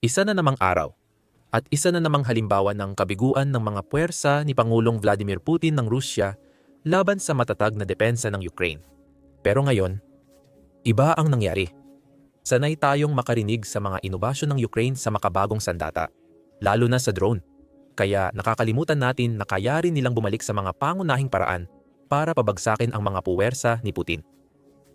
Isa na namang araw at isa na namang halimbawa ng kabiguan ng mga puwersa ni Pangulong Vladimir Putin ng Rusya laban sa matatag na depensa ng Ukraine. Pero ngayon, iba ang nangyari. Sanay tayong makarinig sa mga inobasyon ng Ukraine sa makabagong sandata, lalo na sa drone. Kaya nakakalimutan natin na kaya rin nilang bumalik sa mga pangunahing paraan para pabagsakin ang mga puwersa ni Putin.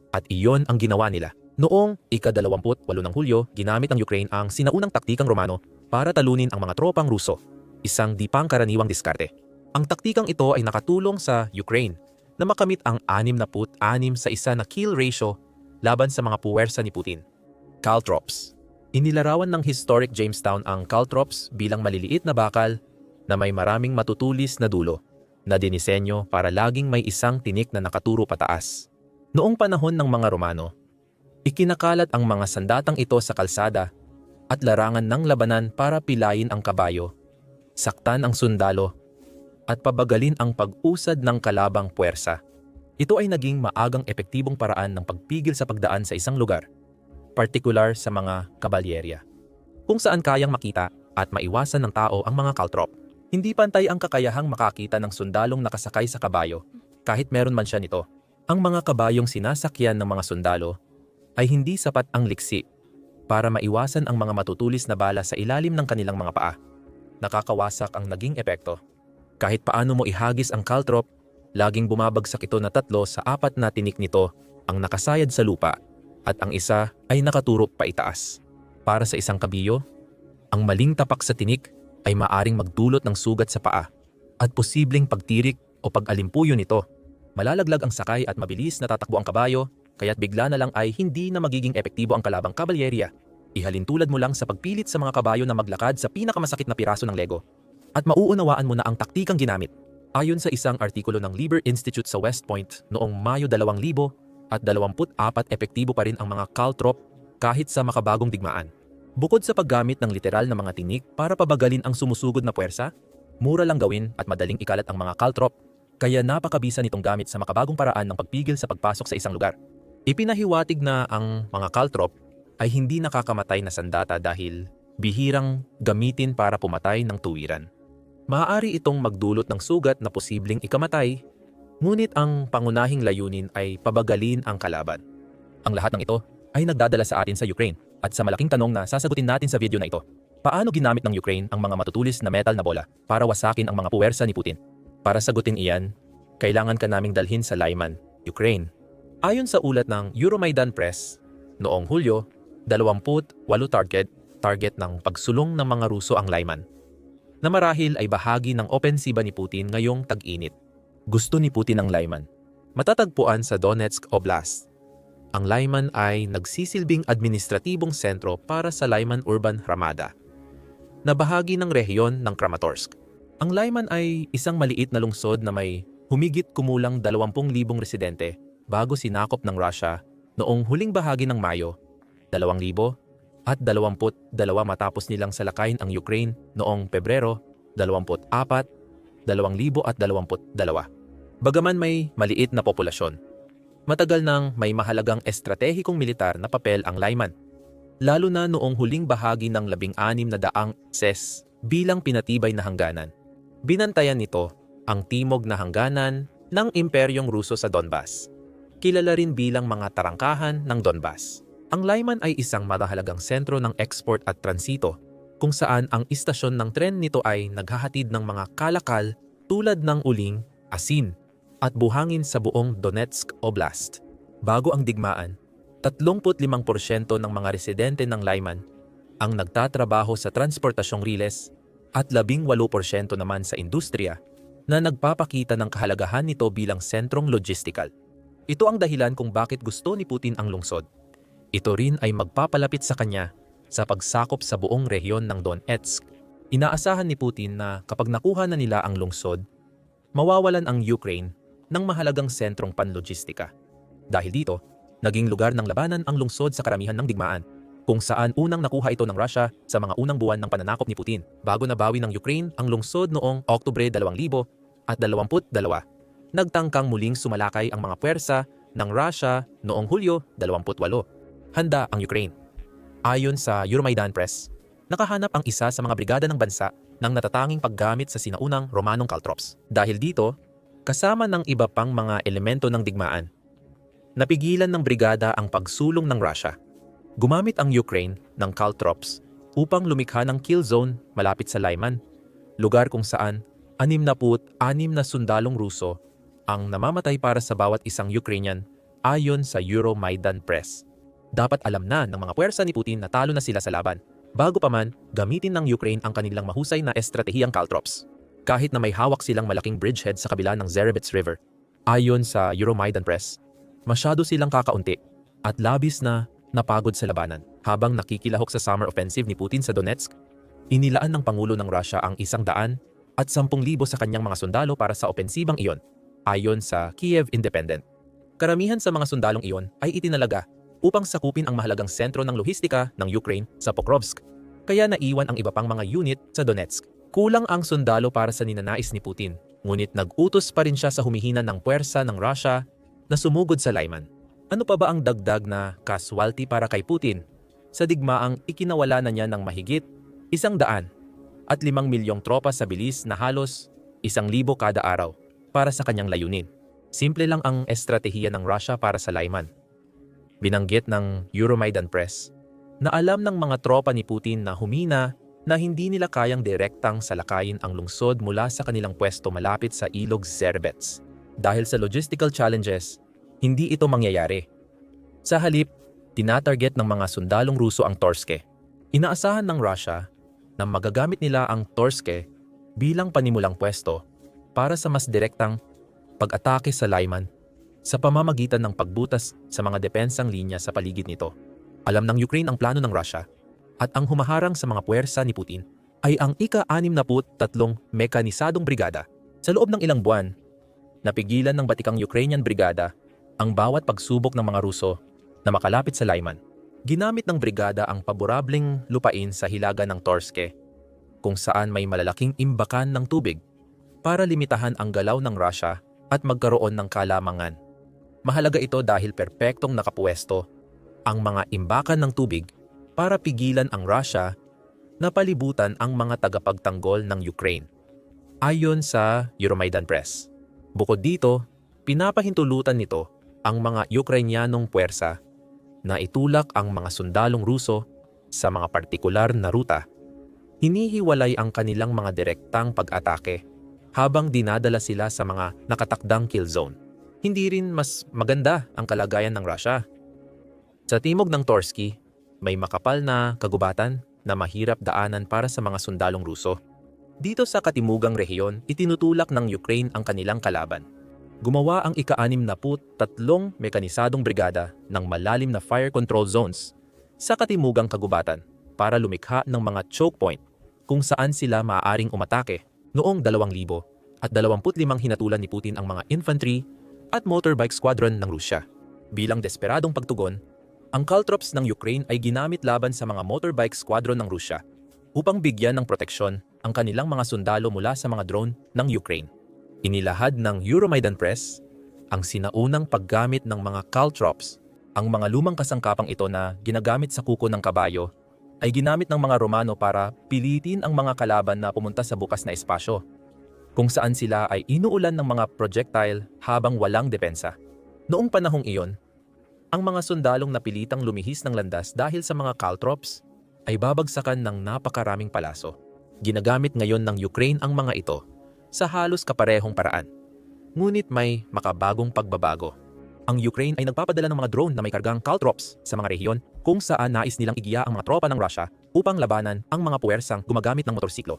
At iyon ang ginawa nila. Noong ika-28 ng Hulyo, ginamit ng Ukraine ang sinaunang taktikang Romano para talunin ang mga tropang Ruso, isang di pangkaraniwang diskarte. Ang taktikang ito ay nakatulong sa Ukraine na makamit ang 66 sa isa na kill ratio laban sa mga puwersa ni Putin. Caltrops Inilarawan ng historic Jamestown ang caltrops bilang maliliit na bakal na may maraming matutulis na dulo na dinisenyo para laging may isang tinik na nakaturo pataas. Noong panahon ng mga Romano, ikinakalat ang mga sandatang ito sa kalsada at larangan ng labanan para pilayin ang kabayo, saktan ang sundalo, at pabagalin ang pag-usad ng kalabang puwersa. Ito ay naging maagang epektibong paraan ng pagpigil sa pagdaan sa isang lugar, partikular sa mga kabalyerya, kung saan kayang makita at maiwasan ng tao ang mga caltrop. Hindi pantay ang kakayahang makakita ng sundalong nakasakay sa kabayo, kahit meron man siya nito. Ang mga kabayong sinasakyan ng mga sundalo ay hindi sapat ang liksi para maiwasan ang mga matutulis na bala sa ilalim ng kanilang mga paa. Nakakawasak ang naging epekto. Kahit paano mo ihagis ang caltrop, laging bumabagsak ito na tatlo sa apat na tinik nito ang nakasayad sa lupa at ang isa ay nakaturo pa itaas. Para sa isang kabiyo, ang maling tapak sa tinik ay maaring magdulot ng sugat sa paa at posibleng pagtirik o pag-alimpuyo nito. Malalaglag ang sakay at mabilis na tatakbo ang kabayo kaya't bigla na lang ay hindi na magiging epektibo ang kalabang kabalyerya. Ihalin tulad mo lang sa pagpilit sa mga kabayo na maglakad sa pinakamasakit na piraso ng Lego. At mauunawaan mo na ang taktikang ginamit. Ayon sa isang artikulo ng Liber Institute sa West Point noong Mayo 2000 at 24 epektibo pa rin ang mga caltrop kahit sa makabagong digmaan. Bukod sa paggamit ng literal na mga tinik para pabagalin ang sumusugod na puwersa, mura lang gawin at madaling ikalat ang mga caltrop, kaya napakabisa nitong gamit sa makabagong paraan ng pagpigil sa pagpasok sa isang lugar. Ipinahiwatig na ang mga caltrop ay hindi nakakamatay na sandata dahil bihirang gamitin para pumatay ng tuwiran. Maaari itong magdulot ng sugat na posibleng ikamatay, ngunit ang pangunahing layunin ay pabagalin ang kalaban. Ang lahat ng ito ay nagdadala sa atin sa Ukraine at sa malaking tanong na sasagutin natin sa video na ito. Paano ginamit ng Ukraine ang mga matutulis na metal na bola para wasakin ang mga puwersa ni Putin? Para sagutin iyan, kailangan ka naming dalhin sa Lyman, Ukraine. Ayon sa ulat ng Euromaidan Press, noong Hulyo, 28 target, target ng pagsulong ng mga Ruso ang Lyman, na marahil ay bahagi ng opensiba ni Putin ngayong tag-init. Gusto ni Putin ang Lyman. Matatagpuan sa Donetsk Oblast. Ang Lyman ay nagsisilbing administratibong sentro para sa Lyman Urban Ramada, na bahagi ng rehiyon ng Kramatorsk. Ang Lyman ay isang maliit na lungsod na may humigit kumulang 20,000 residente bago sinakop ng Russia noong huling bahagi ng Mayo 2000 at 22 matapos nilang salakayin ang Ukraine noong Pebrero 24, 2022. Bagaman may maliit na populasyon, matagal nang may mahalagang estratehikong militar na papel ang Lyman, lalo na noong huling bahagi ng labing-anim na daang SES bilang pinatibay na hangganan. Binantayan nito ang timog na hangganan ng Imperyong Ruso sa Donbas, kilala rin bilang mga tarangkahan ng Donbas. Ang Lyman ay isang mahalagang sentro ng export at transito kung saan ang istasyon ng tren nito ay naghahatid ng mga kalakal tulad ng uling, asin, at buhangin sa buong Donetsk Oblast. Bago ang digmaan, 35% ng mga residente ng Lyman ang nagtatrabaho sa transportasyong riles at 18% naman sa industriya na nagpapakita ng kahalagahan nito bilang sentrong logistical. Ito ang dahilan kung bakit gusto ni Putin ang lungsod. Ito rin ay magpapalapit sa kanya sa pagsakop sa buong rehiyon ng Donetsk. Inaasahan ni Putin na kapag nakuha na nila ang lungsod, mawawalan ang Ukraine ng mahalagang sentrong panlogistika. Dahil dito, naging lugar ng labanan ang lungsod sa karamihan ng digmaan, kung saan unang nakuha ito ng Russia sa mga unang buwan ng pananakop ni Putin bago nabawi ng Ukraine ang lungsod noong Oktubre 2000 at 22 nagtangkang muling sumalakay ang mga puwersa ng Russia noong Hulyo 28. Handa ang Ukraine. Ayon sa Euromaidan Press, nakahanap ang isa sa mga brigada ng bansa ng natatanging paggamit sa sinaunang Romanong caltrops. Dahil dito, kasama ng iba pang mga elemento ng digmaan, napigilan ng brigada ang pagsulong ng Russia. Gumamit ang Ukraine ng caltrops upang lumikha ng kill zone malapit sa Lyman, lugar kung saan 66 na sundalong Ruso ang namamatay para sa bawat isang Ukrainian ayon sa Euromaidan Press. Dapat alam na ng mga puwersa ni Putin na talo na sila sa laban. Bago pa man, gamitin ng Ukraine ang kanilang mahusay na estratehiyang caltrops. Kahit na may hawak silang malaking bridgehead sa kabila ng Zerevets River. Ayon sa Euromaidan Press, masyado silang kakaunti at labis na napagod sa labanan. Habang nakikilahok sa summer offensive ni Putin sa Donetsk, inilaan ng Pangulo ng Russia ang isang daan at 10,000 sa kanyang mga sundalo para sa opensibang iyon, ayon sa Kiev Independent. Karamihan sa mga sundalong iyon ay itinalaga upang sakupin ang mahalagang sentro ng lohistika ng Ukraine sa Pokrovsk, kaya naiwan ang iba pang mga unit sa Donetsk. Kulang ang sundalo para sa ninanais ni Putin, ngunit nag-utos pa rin siya sa humihina ng puwersa ng Russia na sumugod sa Lyman. Ano pa ba ang dagdag na casualty para kay Putin sa digmaang ikinawala na niya ng mahigit isang daan at limang milyong tropa sa bilis na halos isang libo kada araw para sa kanyang layunin. Simple lang ang estratehiya ng Russia para sa Lyman. Binanggit ng Euromaidan Press na alam ng mga tropa ni Putin na humina na hindi nila kayang direktang salakayin ang lungsod mula sa kanilang pwesto malapit sa ilog Zerbets. Dahil sa logistical challenges, hindi ito mangyayari. Sa halip, tinatarget ng mga sundalong Ruso ang Torske. Inaasahan ng Russia na magagamit nila ang Torske bilang panimulang pwesto para sa mas direktang pag-atake sa Lyman sa pamamagitan ng pagbutas sa mga depensang linya sa paligid nito. Alam ng Ukraine ang plano ng Russia at ang humaharang sa mga puwersa ni Putin ay ang ika-63 mekanisadong brigada. Sa loob ng ilang buwan, napigilan ng batikang Ukrainian brigada ang bawat pagsubok ng mga Ruso na makalapit sa Lyman. Ginamit ng brigada ang paborableng lupain sa hilaga ng Torske, kung saan may malalaking imbakan ng tubig para limitahan ang galaw ng Russia at magkaroon ng kalamangan. Mahalaga ito dahil perpektong nakapuesto ang mga imbakan ng tubig para pigilan ang Russia na palibutan ang mga tagapagtanggol ng Ukraine. Ayon sa Euromaidan Press. Bukod dito, pinapahintulutan nito ang mga Ukrainyanong puwersa na itulak ang mga sundalong Ruso sa mga partikular na ruta. Hinihiwalay ang kanilang mga direktang pag-atake habang dinadala sila sa mga nakatakdang kill zone. Hindi rin mas maganda ang kalagayan ng Russia. Sa timog ng Torsky, may makapal na kagubatan na mahirap daanan para sa mga sundalong Ruso. Dito sa katimugang rehiyon, itinutulak ng Ukraine ang kanilang kalaban gumawa ang ika-anim na tatlong mekanisadong brigada ng malalim na fire control zones sa katimugang kagubatan para lumikha ng mga choke point kung saan sila maaaring umatake noong 2,000 at 25 hinatulan ni Putin ang mga infantry at motorbike squadron ng Rusya. Bilang desperadong pagtugon, ang caltrops ng Ukraine ay ginamit laban sa mga motorbike squadron ng Rusya upang bigyan ng proteksyon ang kanilang mga sundalo mula sa mga drone ng Ukraine. Inilahad ng Euromaidan Press ang sinaunang paggamit ng mga caltrops. Ang mga lumang kasangkapang ito na ginagamit sa kuko ng kabayo ay ginamit ng mga Romano para pilitin ang mga kalaban na pumunta sa bukas na espasyo, kung saan sila ay inuulan ng mga projectile habang walang depensa. Noong panahong iyon, ang mga sundalong napilitang lumihis ng landas dahil sa mga caltrops ay babagsakan ng napakaraming palaso. Ginagamit ngayon ng Ukraine ang mga ito sa halos kaparehong paraan. Ngunit may makabagong pagbabago. Ang Ukraine ay nagpapadala ng mga drone na may kargang caltrops sa mga rehiyon kung saan nais nilang igiya ang mga tropa ng Russia upang labanan ang mga puwersang gumagamit ng motorsiklo.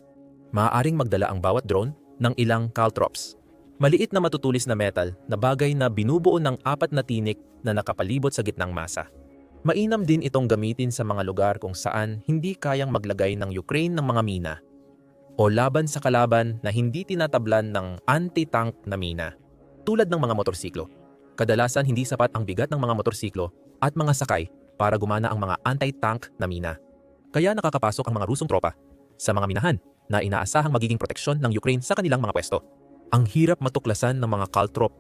Maaaring magdala ang bawat drone ng ilang caltrops. Maliit na matutulis na metal na bagay na binubuo ng apat na tinik na nakapalibot sa gitnang masa. Mainam din itong gamitin sa mga lugar kung saan hindi kayang maglagay ng Ukraine ng mga mina o laban sa kalaban na hindi tinatablan ng anti-tank na mina, tulad ng mga motorsiklo. Kadalasan hindi sapat ang bigat ng mga motorsiklo at mga sakay para gumana ang mga anti-tank na mina. Kaya nakakapasok ang mga Rusong tropa sa mga minahan na inaasahang magiging proteksyon ng Ukraine sa kanilang mga pwesto. Ang hirap matuklasan ng mga caltrop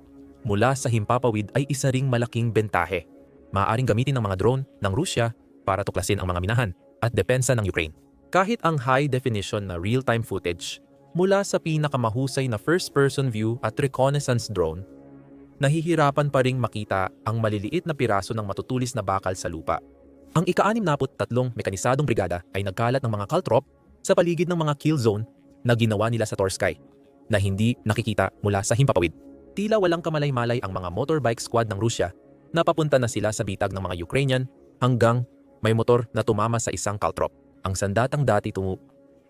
mula sa himpapawid ay isa ring malaking bentahe. Maaaring gamitin ng mga drone ng Rusya para tuklasin ang mga minahan at depensa ng Ukraine. Kahit ang high definition na real-time footage mula sa pinakamahusay na first-person view at reconnaissance drone, nahihirapan pa ring makita ang maliliit na piraso ng matutulis na bakal sa lupa. Ang ika-63 mekanisadong brigada ay nagkalat ng mga caltrop sa paligid ng mga kill zone na ginawa nila sa Torsky na hindi nakikita mula sa himpapawid. Tila walang kamalay-malay ang mga motorbike squad ng Rusya na papunta na sila sa bitag ng mga Ukrainian hanggang may motor na tumama sa isang caltrop. Ang sandatang dati tumu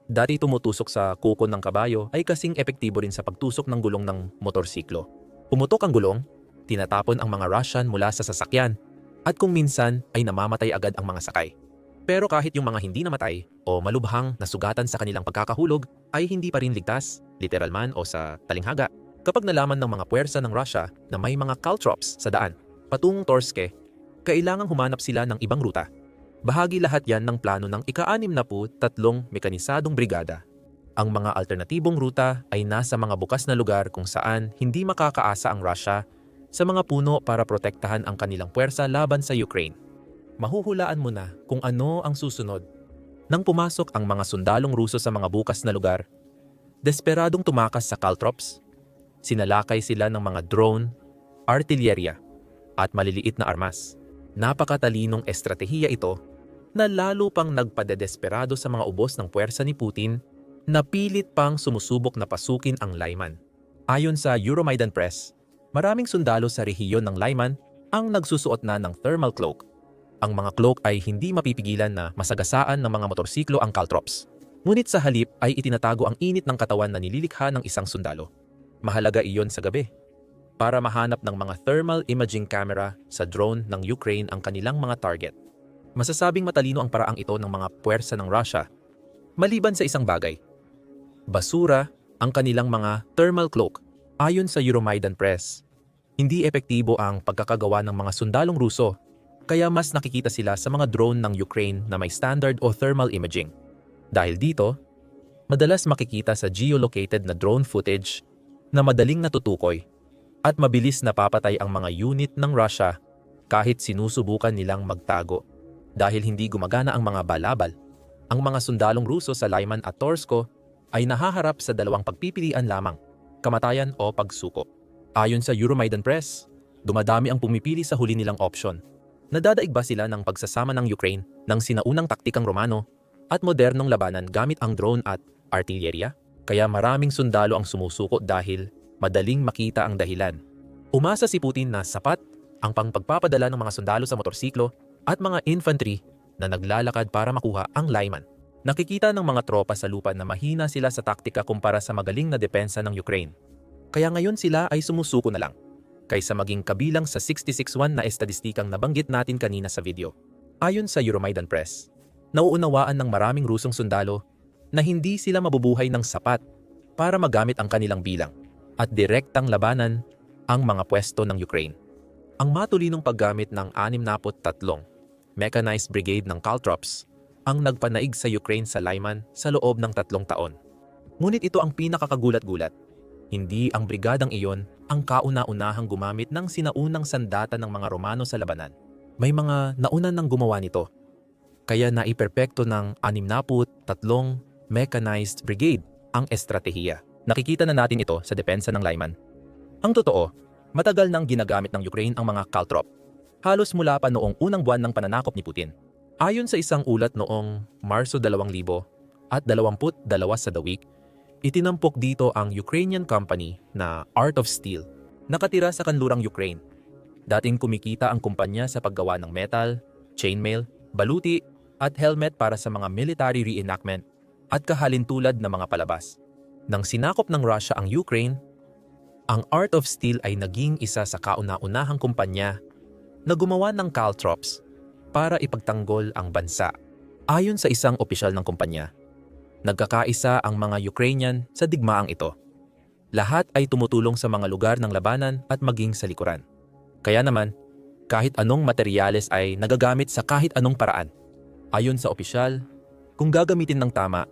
dati tumutusok sa kuko ng kabayo ay kasing epektibo rin sa pagtusok ng gulong ng motorsiklo. Pumutok ang gulong, tinatapon ang mga Russian mula sa sasakyan at kung minsan ay namamatay agad ang mga sakay. Pero kahit yung mga hindi namatay o malubhang nasugatan sa kanilang pagkakahulog ay hindi pa rin ligtas, literal man o sa talinghaga, kapag nalaman ng mga puwersa ng Russia na may mga caltrops sa daan patungong Torske, kailangang humanap sila ng ibang ruta. Bahagi lahat yan ng plano ng ika-anim na po tatlong mekanisadong brigada. Ang mga alternatibong ruta ay nasa mga bukas na lugar kung saan hindi makakaasa ang Russia sa mga puno para protektahan ang kanilang puwersa laban sa Ukraine. Mahuhulaan mo na kung ano ang susunod. Nang pumasok ang mga sundalong Ruso sa mga bukas na lugar, desperadong tumakas sa caltrops, sinalakay sila ng mga drone, artillerya, at maliliit na armas. Napakatalinong estratehiya ito na lalo pang nagpadedesperado sa mga ubos ng puwersa ni Putin na pilit pang sumusubok na pasukin ang Lyman. Ayon sa Euromaidan Press, maraming sundalo sa rehiyon ng Lyman ang nagsusuot na ng thermal cloak. Ang mga cloak ay hindi mapipigilan na masagasaan ng mga motorsiklo ang caltrops. Ngunit sa halip ay itinatago ang init ng katawan na nililikha ng isang sundalo. Mahalaga iyon sa gabi para mahanap ng mga thermal imaging camera sa drone ng Ukraine ang kanilang mga target. Masasabing matalino ang paraang ito ng mga puwersa ng Russia, maliban sa isang bagay. Basura ang kanilang mga thermal cloak ayon sa Euromaidan Press. Hindi epektibo ang pagkakagawa ng mga sundalong Ruso, kaya mas nakikita sila sa mga drone ng Ukraine na may standard o thermal imaging. Dahil dito, madalas makikita sa geolocated na drone footage na madaling natutukoy at mabilis napapatay ang mga unit ng Russia kahit sinusubukan nilang magtago. Dahil hindi gumagana ang mga balabal, ang mga sundalong Ruso sa Lyman at Torsko ay nahaharap sa dalawang pagpipilian lamang, kamatayan o pagsuko. Ayon sa Euromaidan Press, dumadami ang pumipili sa huli nilang option. Nadadaig ba sila ng pagsasama ng Ukraine ng sinaunang taktikang Romano at modernong labanan gamit ang drone at artillerya? Kaya maraming sundalo ang sumusuko dahil madaling makita ang dahilan. Umasa si Putin na sapat ang pangpagpapadala ng mga sundalo sa motorsiklo at mga infantry na naglalakad para makuha ang Lyman. Nakikita ng mga tropa sa lupa na mahina sila sa taktika kumpara sa magaling na depensa ng Ukraine. Kaya ngayon sila ay sumusuko na lang, kaysa maging kabilang sa 66-1 na estadistikang nabanggit natin kanina sa video. Ayon sa Euromaidan Press, nauunawaan ng maraming Rusong sundalo na hindi sila mabubuhay ng sapat para magamit ang kanilang bilang at direktang labanan ang mga pwesto ng Ukraine. Ang matulinong paggamit ng 63 Mechanized Brigade ng Caltrops ang nagpanaig sa Ukraine sa Lyman sa loob ng tatlong taon. Ngunit ito ang pinakakagulat-gulat. Hindi ang brigadang iyon ang kauna-unahang gumamit ng sinaunang sandata ng mga Romano sa labanan. May mga nauna nang gumawa nito. Kaya naiperpekto ng 63 Mechanized Brigade ang estratehiya. Nakikita na natin ito sa depensa ng Lyman. Ang totoo, matagal nang ginagamit ng Ukraine ang mga caltrop. Halos mula pa noong unang buwan ng pananakop ni Putin. Ayon sa isang ulat noong Marso 2000 at 22 sa The Week, itinampok dito ang Ukrainian company na Art of Steel, nakatira sa kanlurang Ukraine. Dating kumikita ang kumpanya sa paggawa ng metal, chainmail, baluti, at helmet para sa mga military reenactment at kahalintulad na mga palabas. Nang sinakop ng Russia ang Ukraine, ang Art of Steel ay naging isa sa kauna-unahang kumpanya na gumawa ng caltrops para ipagtanggol ang bansa. Ayon sa isang opisyal ng kumpanya, nagkakaisa ang mga Ukrainian sa digmaang ito. Lahat ay tumutulong sa mga lugar ng labanan at maging sa likuran. Kaya naman, kahit anong materyales ay nagagamit sa kahit anong paraan. Ayon sa opisyal, kung gagamitin ng tama,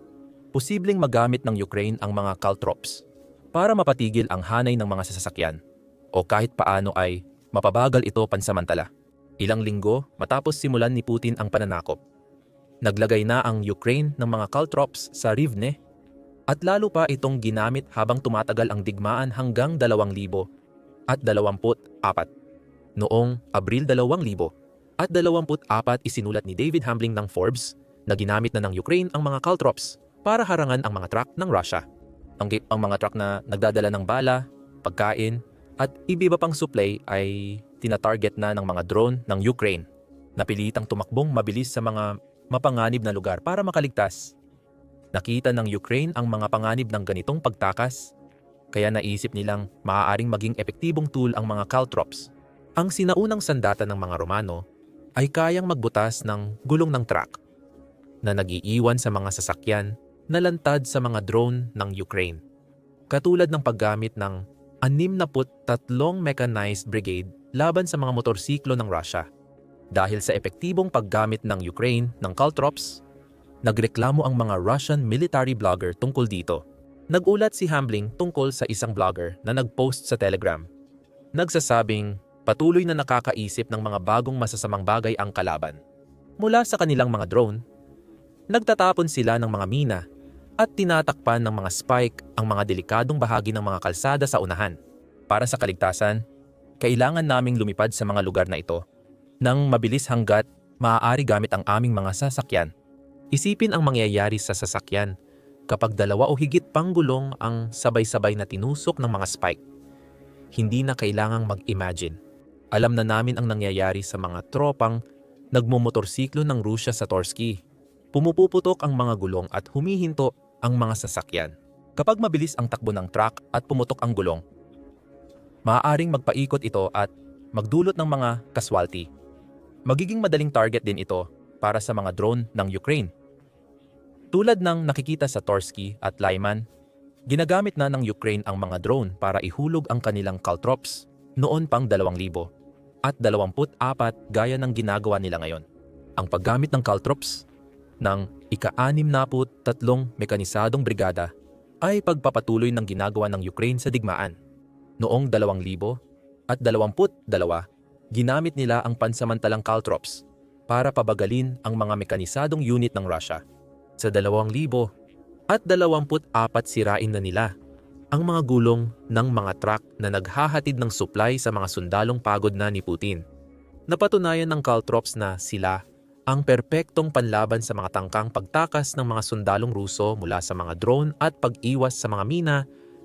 posibleng magamit ng Ukraine ang mga caltrops para mapatigil ang hanay ng mga sasakyan o kahit paano ay mapabagal ito pansamantala. Ilang linggo matapos simulan ni Putin ang pananakop. Naglagay na ang Ukraine ng mga caltrops sa Rivne at lalo pa itong ginamit habang tumatagal ang digmaan hanggang 2,000 at 24. Noong Abril 2000 at 24 isinulat ni David Hambling ng Forbes na ginamit na ng Ukraine ang mga caltrops para harangan ang mga truck ng Russia. Ang, ang mga truck na nagdadala ng bala, pagkain, at iba pang supply ay tinatarget na ng mga drone ng Ukraine. Napilitang tumakbong mabilis sa mga mapanganib na lugar para makaligtas. Nakita ng Ukraine ang mga panganib ng ganitong pagtakas, kaya naisip nilang maaaring maging epektibong tool ang mga caltrops. Ang sinaunang sandata ng mga Romano ay kayang magbutas ng gulong ng truck na nagiiwan sa mga sasakyan na lantad sa mga drone ng Ukraine. Katulad ng paggamit ng 63 mechanized brigade laban sa mga motorsiklo ng Russia. Dahil sa epektibong paggamit ng Ukraine ng caltrops, nagreklamo ang mga Russian military blogger tungkol dito. Nagulat si Hambling tungkol sa isang blogger na nagpost sa Telegram. Nagsasabing patuloy na nakakaisip ng mga bagong masasamang bagay ang kalaban. Mula sa kanilang mga drone, nagtatapon sila ng mga mina at tinatakpan ng mga spike ang mga delikadong bahagi ng mga kalsada sa unahan. Para sa kaligtasan, kailangan naming lumipad sa mga lugar na ito nang mabilis hanggat maaari gamit ang aming mga sasakyan. Isipin ang mangyayari sa sasakyan kapag dalawa o higit pang gulong ang sabay-sabay na tinusok ng mga spike. Hindi na kailangang mag-imagine. Alam na namin ang nangyayari sa mga tropang nagmumotorsiklo ng Rusya sa Torsky. Pumupuputok ang mga gulong at humihinto ang mga sasakyan. Kapag mabilis ang takbo ng truck at pumutok ang gulong, maaaring magpaikot ito at magdulot ng mga casualty. Magiging madaling target din ito para sa mga drone ng Ukraine. Tulad ng nakikita sa Torsky at Lyman, ginagamit na ng Ukraine ang mga drone para ihulog ang kanilang caltrops noon pang 2,000 at 24 gaya ng ginagawa nila ngayon. Ang paggamit ng caltrops ng ika-anim na tatlong mekanisadong brigada ay pagpapatuloy ng ginagawa ng Ukraine sa digmaan. Noong 2000 at 22, ginamit nila ang pansamantalang caltrops para pabagalin ang mga mekanisadong unit ng Russia. Sa 2000 at 24 sirain na nila ang mga gulong ng mga truck na naghahatid ng supply sa mga sundalong pagod na ni Putin. Napatunayan ng caltrops na sila ang perpektong panlaban sa mga tangkang pagtakas ng mga sundalong Ruso mula sa mga drone at pag-iwas sa mga mina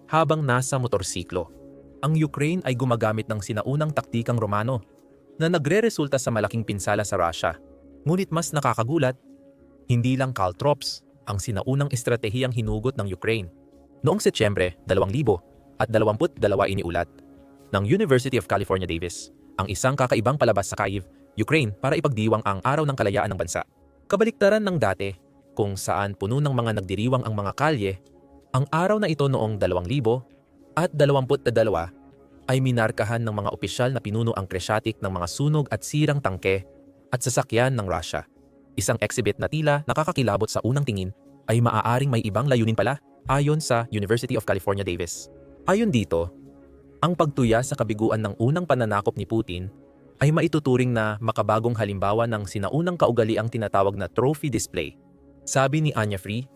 habang nasa motorsiklo. Ang Ukraine ay gumagamit ng sinaunang taktikang Romano na nagre-resulta sa malaking pinsala sa Russia. Ngunit mas nakakagulat, hindi lang caltrops ang sinaunang estratehiyang hinugot ng Ukraine. Noong Setyembre 2000 at 22 iniulat ng University of California Davis ang isang kakaibang palabas sa Kyiv, Ukraine para ipagdiwang ang araw ng kalayaan ng bansa. Kabaliktaran ng dati, kung saan puno ng mga nagdiriwang ang mga kalye, ang araw na ito noong 2000 at 22 ay minarkahan ng mga opisyal na pinuno ang Kreshatik ng mga sunog at sirang tangke at sasakyan ng Russia. Isang exhibit na tila nakakakilabot sa unang tingin ay maaaring may ibang layunin pala ayon sa University of California Davis. Ayon dito, ang pagtuya sa kabiguan ng unang pananakop ni Putin ay maituturing na makabagong halimbawa ng sinaunang kaugaliang tinatawag na trophy display. Sabi ni Anya Free,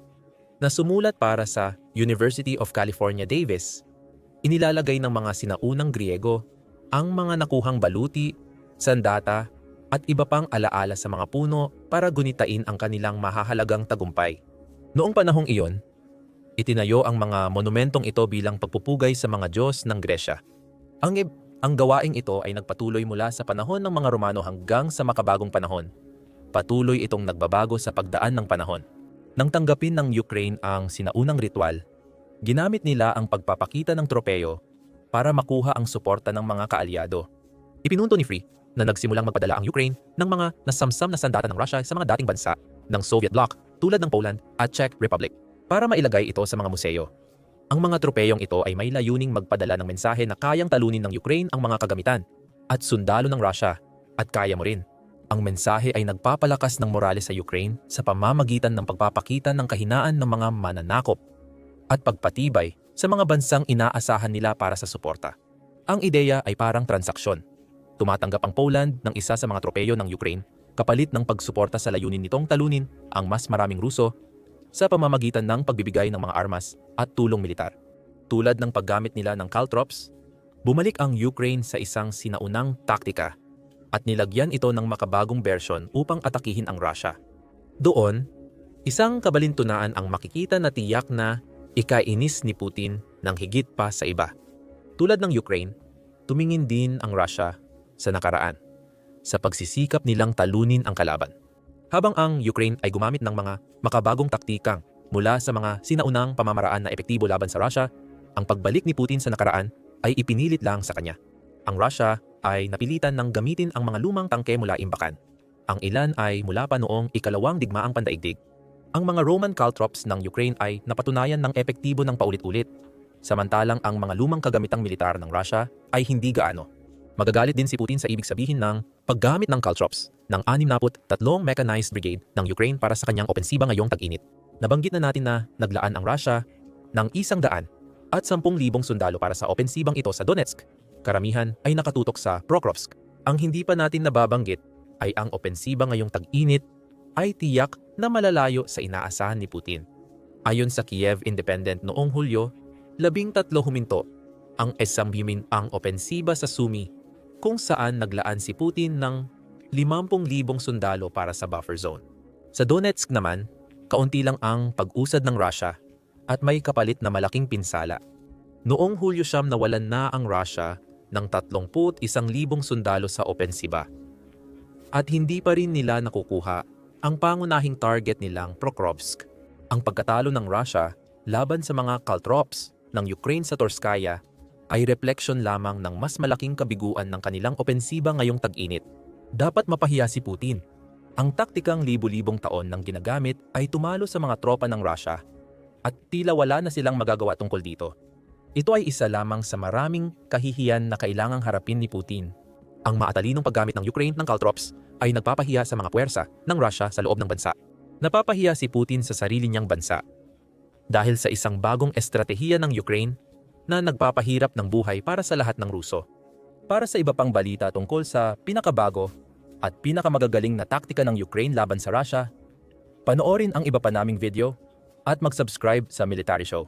na sumulat para sa University of California Davis inilalagay ng mga sinaunang Griego ang mga nakuhang baluti, sandata, at iba pang alaala sa mga puno para gunitain ang kanilang mahahalagang tagumpay. Noong panahong iyon, itinayo ang mga monumentong ito bilang pagpupugay sa mga Diyos ng Gresya. Ang, ang gawaing ito ay nagpatuloy mula sa panahon ng mga Romano hanggang sa makabagong panahon. Patuloy itong nagbabago sa pagdaan ng panahon. Nang tanggapin ng Ukraine ang sinaunang ritual, ginamit nila ang pagpapakita ng tropeyo para makuha ang suporta ng mga kaalyado. Ipinunto ni Free na nagsimulang magpadala ang Ukraine ng mga nasamsam na sandata ng Russia sa mga dating bansa ng Soviet bloc tulad ng Poland at Czech Republic para mailagay ito sa mga museo. Ang mga tropeyong ito ay may layuning magpadala ng mensahe na kayang talunin ng Ukraine ang mga kagamitan at sundalo ng Russia at kaya mo rin. Ang mensahe ay nagpapalakas ng morale sa Ukraine sa pamamagitan ng pagpapakita ng kahinaan ng mga mananakop at pagpatibay sa mga bansang inaasahan nila para sa suporta. Ang ideya ay parang transaksyon. Tumatanggap ang Poland ng isa sa mga tropeyo ng Ukraine kapalit ng pagsuporta sa layunin nitong talunin ang mas maraming Ruso sa pamamagitan ng pagbibigay ng mga armas at tulong militar. Tulad ng paggamit nila ng Caltrops, bumalik ang Ukraine sa isang sinaunang taktika at nilagyan ito ng makabagong bersyon upang atakihin ang Russia. Doon, isang kabalintunaan ang makikita na tiyak na ikainis ni Putin ng higit pa sa iba. Tulad ng Ukraine, tumingin din ang Russia sa nakaraan sa pagsisikap nilang talunin ang kalaban. Habang ang Ukraine ay gumamit ng mga makabagong taktikang mula sa mga sinaunang pamamaraan na epektibo laban sa Russia, ang pagbalik ni Putin sa nakaraan ay ipinilit lang sa kanya. Ang Russia ay napilitan ng gamitin ang mga lumang tangke mula imbakan. Ang ilan ay mula pa noong ikalawang digmaang pandaigdig. Ang mga Roman caltrops ng Ukraine ay napatunayan ng epektibo ng paulit-ulit, samantalang ang mga lumang kagamitang militar ng Russia ay hindi gaano. Magagalit din si Putin sa ibig sabihin ng paggamit ng caltrops ng 63 Mechanized Brigade ng Ukraine para sa kanyang opensiba ngayong tag-init. Nabanggit na natin na naglaan ang Russia ng isang daan at 10,000 sundalo para sa opensibang ito sa Donetsk. Karamihan ay nakatutok sa Prokrovsk. Ang hindi pa natin nababanggit ay ang opensiba ngayong tag-init ay tiyak na malalayo sa inaasahan ni Putin. Ayon sa Kiev Independent noong Hulyo, labing tatlo huminto ang esambimin ang opensiba sa Sumi kung saan naglaan si Putin ng 50,000 sundalo para sa buffer zone. Sa Donetsk naman, kaunti lang ang pag-usad ng Russia at may kapalit na malaking pinsala. Noong Hulyo siyam nawalan na ang Russia ng 31,000 sundalo sa opensiba. At hindi pa rin nila nakukuha ang pangunahing target nilang Prokrovsk. Ang pagkatalo ng Russia laban sa mga Caltrops ng Ukraine sa Torskaya ay refleksyon lamang ng mas malaking kabiguan ng kanilang opensiba ngayong tag-init. Dapat mapahiya si Putin. Ang taktikang libu-libong taon ng ginagamit ay tumalo sa mga tropa ng Russia at tila wala na silang magagawa tungkol dito. Ito ay isa lamang sa maraming kahihiyan na kailangang harapin ni Putin. Ang maatalinong paggamit ng Ukraine ng Caltrops ay nagpapahiya sa mga puwersa ng Russia sa loob ng bansa. Napapahiya si Putin sa sarili niyang bansa dahil sa isang bagong estratehiya ng Ukraine na nagpapahirap ng buhay para sa lahat ng Ruso. Para sa iba pang balita tungkol sa pinakabago at pinakamagagaling na taktika ng Ukraine laban sa Russia, panoorin ang iba pa naming video at mag-subscribe sa Military Show.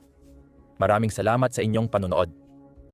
Maraming salamat sa inyong panonood.